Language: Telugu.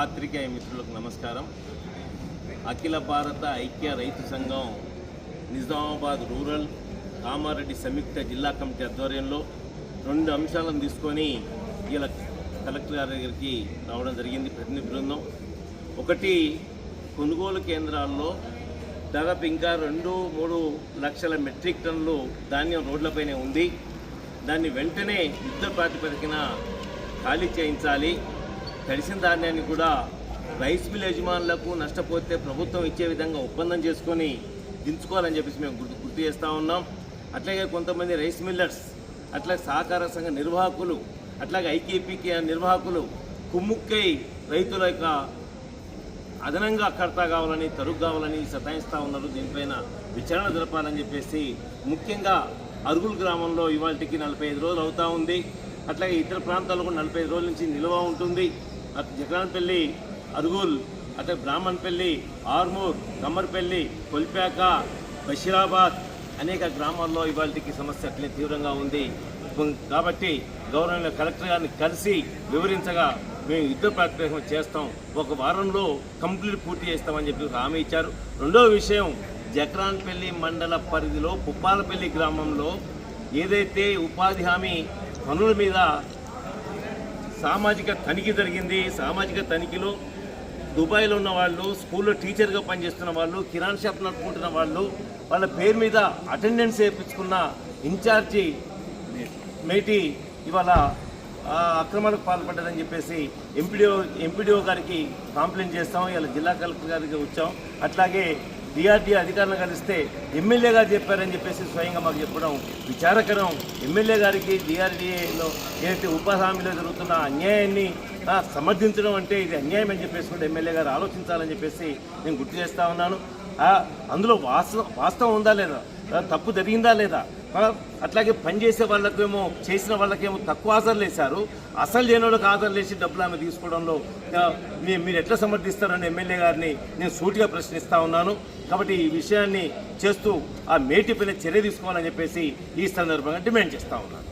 పాత్రికేయ మిత్రులకు నమస్కారం. అఖిల భారత ఐక్య రైతు సంఘం నిజామాబాద్ రూరల్ కామారెడ్డి సంయుక్త జిల్లా కమిటీ ఆధ్వర్యంలో రెండు అంశాలను తీసుకొని ఇలా కలెక్టర్ గారి దగ్గరికి రావడం జరిగింది ప్రతినిధి బృందం. ఒకటి కొనుగోలు కేంద్రాల్లో దాదాపు ఇంకా రెండు మూడు లక్షల మెట్రిక్ టన్నులు ధాన్యం రోడ్లపైనే ఉంది. దాన్ని వెంటనే యుద్ధ ప్రాతిపదికన ఖాళీ చేయించాలి. తడిసిన ధాన్యాన్ని కూడా రైస్ మిల్ యజమానులకు నష్టపోతే ప్రభుత్వం ఇచ్చే విధంగా ఒప్పందం చేసుకొని దించుకోవాలని చెప్పేసి మేము గుర్తు గుర్తు చేస్తూ ఉన్నాం. అట్లాగే కొంతమంది రైస్ మిల్లర్స్ అట్లాగే సహకార సంఘ నిర్వాహకులు అట్లాగే ఐకేపీకి నిర్వాహకులు కుమ్ముక్కై రైతుల యొక్క అదనంగా కడతా కావాలని తరుగు కావాలని సతాయిస్తూ ఉన్నారు. దీనిపైన విచారణ జరపాలని చెప్పేసి ముఖ్యంగా అరుగుల్ గ్రామంలో ఇవాళకి నలభై ఐదు రోజులు అవుతూ ఉంది. అట్లాగే ఇతర ప్రాంతాల్లో కూడా నలభై ఐదు రోజుల నుంచి నిల్వ ఉంటుంది. అటు జగనాన్పల్లి అరుగుల్ అట్లా బ్రాహ్మణపల్లి ఆర్మూర్ కమ్మర్పల్లి కొల్పాక బషీరాబాద్ అనేక గ్రామాల్లో ఇవాళకి సమస్య అట్లే తీవ్రంగా ఉంది. కాబట్టి గవర్నమెంట్ కలెక్టర్ గారిని కలిసి వివరించగా మేము యుద్ధ ప్రాతిపదికం చేస్తాం. ఒక వారంలో కంప్లీట్ పూర్తి చేస్తామని చెప్పి హామీ ఇచ్చారు. రెండో విషయం జక్రాన్పల్లి మండల పరిధిలో పుప్పాలపల్లి గ్రామంలో ఏదైతే ఉపాధి హామీ పనుల మీద సామాజిక తనిఖీ జరిగింది. సామాజిక తనిఖీలో దుబాయ్లో ఉన్న వాళ్ళు స్కూల్లో టీచర్గా పనిచేస్తున్న వాళ్ళు కిరాణ్ షాప్ నడుపుకుంటున్న వాళ్ళు వాళ్ళ పేరు మీద అటెండెన్స్ వేయించుకున్న ఇన్ఛార్జి మేటి ఇవాళ అక్రమాలకు పాల్పడ్డదని చెప్పేసి ఎంపీడీఓ ఎంపీడీఓ గారికి కంప్లైంట్ చేస్తాం. ఇలా జిల్లా కలెక్టర్ గారికి వచ్చాం. అట్లాగే డిఆర్డీ అధికారులను కలిస్తే ఎమ్మెల్యే గారు చెప్పారని చెప్పేసి స్వయంగా మాకు చెప్పడం విచారకరం. ఎమ్మెల్యే గారికి డిఆర్డీఏలో ఏదైతే ఉపాధామిలో జరుగుతున్న అన్యాయాన్ని సమర్థించడం అంటే ఇది అన్యాయం అని చెప్పేసి కూడా ఎమ్మెల్యే గారు ఆలోచించాలని చెప్పేసి నేను గుర్తు చేస్తా ఉన్నాను. అందులో వాస్తవం వాస్తవం ఉందా లేదా? తప్పు జరిగిందా లేదా? అట్లాగే పనిచేసే వాళ్ళకేమో చేసిన వాళ్ళకేమో తక్కువ ఆధార్లు వేశారు. అసలు లేని వాళ్ళకి ఆధార్లు వేసి డబ్బులు ఆమె తీసుకోవడంలో మీ- మీరు ఎట్లా సమర్థిస్తారని ఎమ్మెల్యే గారిని నేను సూటిగా ప్రశ్నిస్తా ఉన్నాను. కాబట్టి ఈ విషయాన్ని చేస్తూ ఆ మేటిపైన చర్య తీసుకోవాలని చెప్పేసి ఈ సందర్భంగా డిమాండ్ చేస్తూ ఉన్నాను.